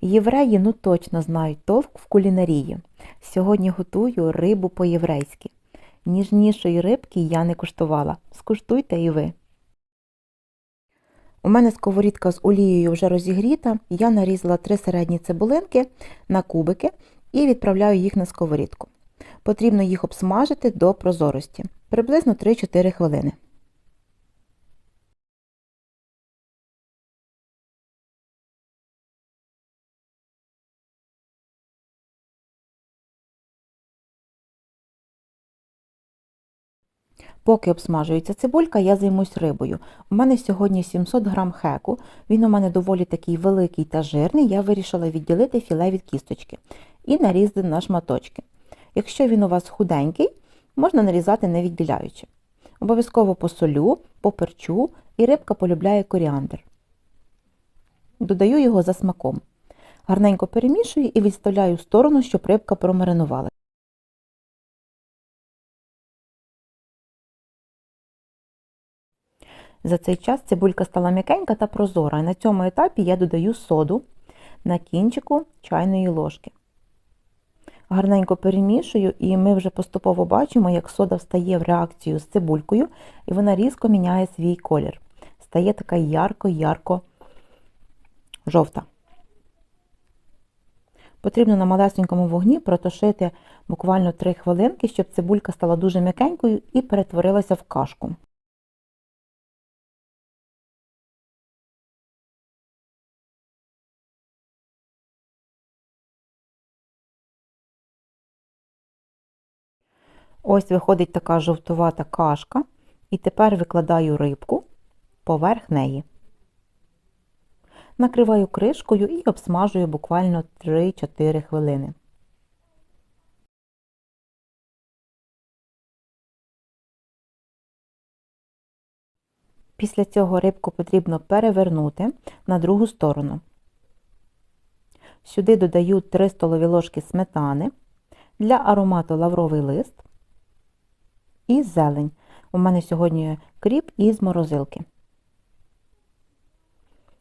Євреї ну точно знають толк в кулінарії. Сьогодні готую рибу по-єврейськи. Ніжнішої рибки я не куштувала. Скуштуйте і ви. У мене сковорідка з олією вже розігріта. Я нарізала три середні цибулинки на кубики і відправляю їх на сковорідку. Потрібно їх обсмажити до прозорості, приблизно 3-4 хвилини. Поки обсмажується цибулька, я займусь рибою. У мене сьогодні 700 грам хеку. Він у мене доволі такий великий та жирний. Я вирішила відділити філе від кісточки і нарізати на шматочки. Якщо він у вас худенький, можна нарізати не відділяючи. Обов'язково посолю, поперчу і рибка полюбляє коріандр. Додаю його за смаком. Гарненько перемішую і відставляю в сторону, щоб рибка промаринувала. За цей час цибулька стала м'якенька та прозора, і на цьому етапі я додаю соду на кінчику чайної ложки. Гарненько перемішую, і ми вже поступово бачимо, як сода встає в реакцію з цибулькою, і вона різко міняє свій колір. Стає така ярко-ярко жовта. Потрібно на малесенькому вогні протушити буквально 3 хвилинки, щоб цибулька стала дуже м'якенькою і перетворилася в кашку. Ось виходить така жовтувата кашка, і тепер викладаю рибку поверх неї. Накриваю кришкою і обсмажую буквально 3-4 хвилини. Після цього рибку потрібно перевернути на другу сторону. Сюди додаю 3 столові ложки сметани, для аромату лавровий лист і зелень. У мене сьогодні кріп із морозилки.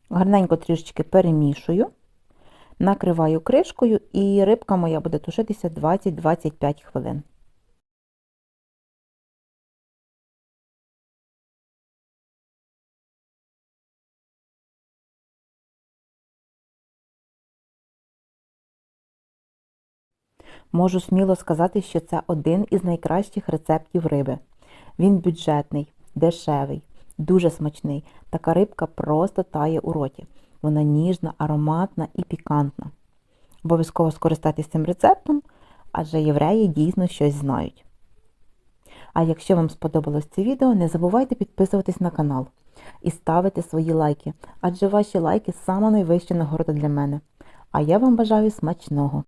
Гарненько трішечки перемішую, накриваю кришкою і рибка моя буде тушитися 20-25 хвилин. Можу сміло сказати, що це один із найкращих рецептів риби. Він бюджетний, дешевий, дуже смачний. Така рибка просто тає у роті. Вона ніжна, ароматна і пікантна. Обов'язково скористайтесь цим рецептом, адже євреї дійсно щось знають. А якщо вам сподобалось це відео, не забувайте підписуватись на канал і ставити свої лайки, адже ваші лайки найвища нагорода для мене. А я вам бажаю смачного!